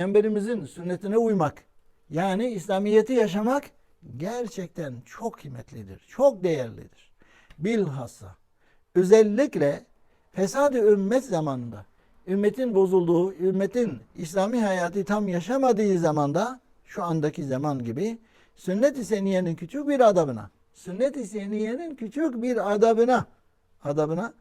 Peygamberimizin sünnetine uymak, yani İslamiyet'i yaşamak gerçekten çok kıymetlidir, çok değerlidir. Bilhassa özellikle fesad-ı ümmet zamanında, ümmetin bozulduğu, ümmetin İslami hayatı tam yaşamadığı zamanda, şu andaki zaman gibi, sünnet-i seniyenin küçük bir adabına, sünnet-i seniyenin küçük bir adabına, adabına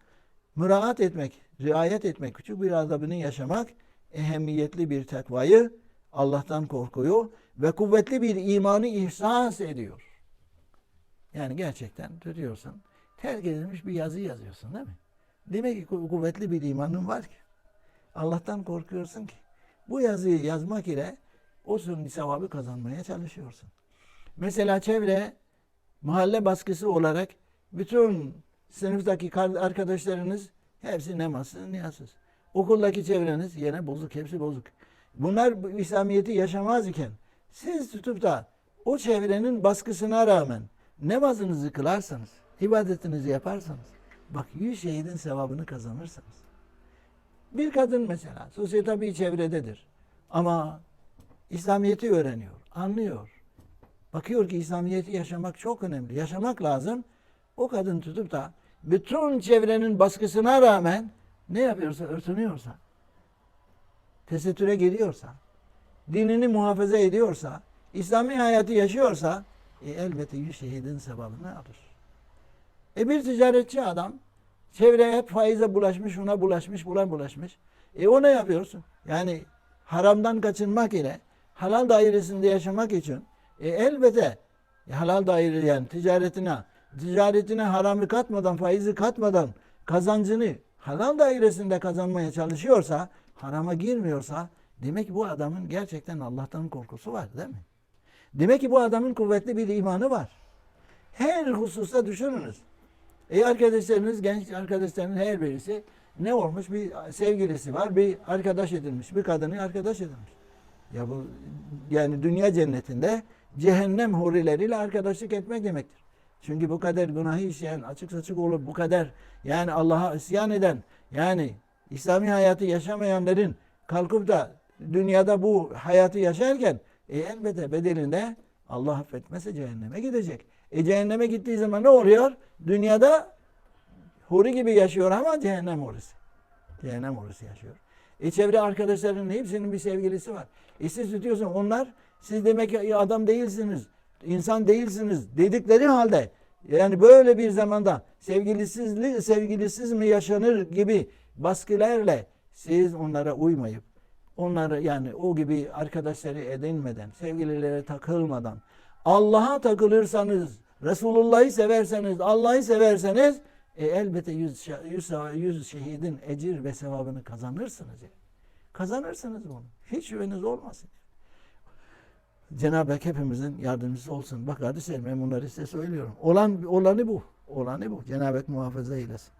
müraat etmek, riayet etmek, küçük bir adabını yaşamak, ehemmiyetli bir takvayı, Allah'tan korkuyu ve kuvvetli bir imanı ihsas ediyor. Yani gerçekten tutuyorsun, terk edilmiş bir yazı yazıyorsun değil mi? Demek ki ku- kuvvetli bir imanın var ki. Allah'tan korkuyorsun ki. Bu yazıyı yazmak ile o sünni sevabı kazanmaya çalışıyorsun. Mesela çevre mahalle baskısı olarak bütün sınıftaki arkadaşlarınız hepsi namazsız, niyazsız. Okuldaki çevreniz yine bozuk, hepsi bozuk. Bunlar bu İslamiyet'i yaşamaz iken siz tutup da o çevrenin baskısına rağmen namazınızı kılarsanız, ibadetinizi yaparsanız bak yüz şehidin sevabını kazanırsınız. Bir kadın mesela sosyete bir çevrededir ama İslamiyet'i öğreniyor, anlıyor. Bakıyor ki İslamiyet'i yaşamak çok önemli. Yaşamak lazım. O kadın tutup da bütün çevrenin baskısına rağmen ne yapıyorsa, örtünüyorsa, tesettüre geliyorsa, dinini muhafaza ediyorsa, İslami hayatı yaşıyorsa e, elbette yüz şehidin sevabını alır. E bir ticaretçi adam çevreye hep faize bulaşmış, ona bulaşmış, buna bulaşmış. E o ne yapıyorsun? Yani haramdan kaçınmak ile halal dairesinde yaşamak için e elbette halal daire yani ticaretine ticaretine haramı katmadan, faizi katmadan kazancını halal dairesinde kazanmaya çalışıyorsa, harama girmiyorsa demek ki bu adamın gerçekten Allah'tan korkusu var değil mi? Demek ki bu adamın kuvvetli bir imanı var. Her hususta düşününüz. E arkadaşlarınız, genç arkadaşlarının her birisi ne olmuş? Bir sevgilisi var, bir arkadaş edilmiş, bir kadını arkadaş edilmiş. Ya bu yani dünya cennetinde cehennem hurileriyle arkadaşlık etmek demektir. Çünkü bu kadar günahı işleyen, açık saçık olup bu kadar yani Allah'a isyan eden, yani İslami hayatı yaşamayanların kalkıp da dünyada bu hayatı yaşarken e, elbette bedelinde Allah affetmese cehenneme gidecek. E cehenneme gittiği zaman ne oluyor? Dünyada huri gibi yaşıyor ama cehennem hurisi. Cehennem hurisi yaşıyor. E çevre arkadaşlarının hepsinin bir sevgilisi var. E siz tutuyorsun onlar siz demek ki adam değilsiniz, insan değilsiniz dedikleri halde yani böyle bir zamanda sevgilisizlik sevgilisiz mi yaşanır gibi baskılarla siz onlara uymayıp onları yani o gibi arkadaşları edinmeden, sevgililere takılmadan Allah'a takılırsanız, Resulullah'ı severseniz, Allah'ı severseniz e, elbette yüz, yüz, yüz şehidin ecir ve sevabını kazanırsınız. Yani. Kazanırsınız bunu. Hiç şüpheniz olmasın. Cenab-ı Hak hepimizin yardımcısı olsun. Bak kardeşlerim ben bunları size söylüyorum. Olan, olanı bu. Olanı bu. Cenab-ı Hak muhafaza eylesin.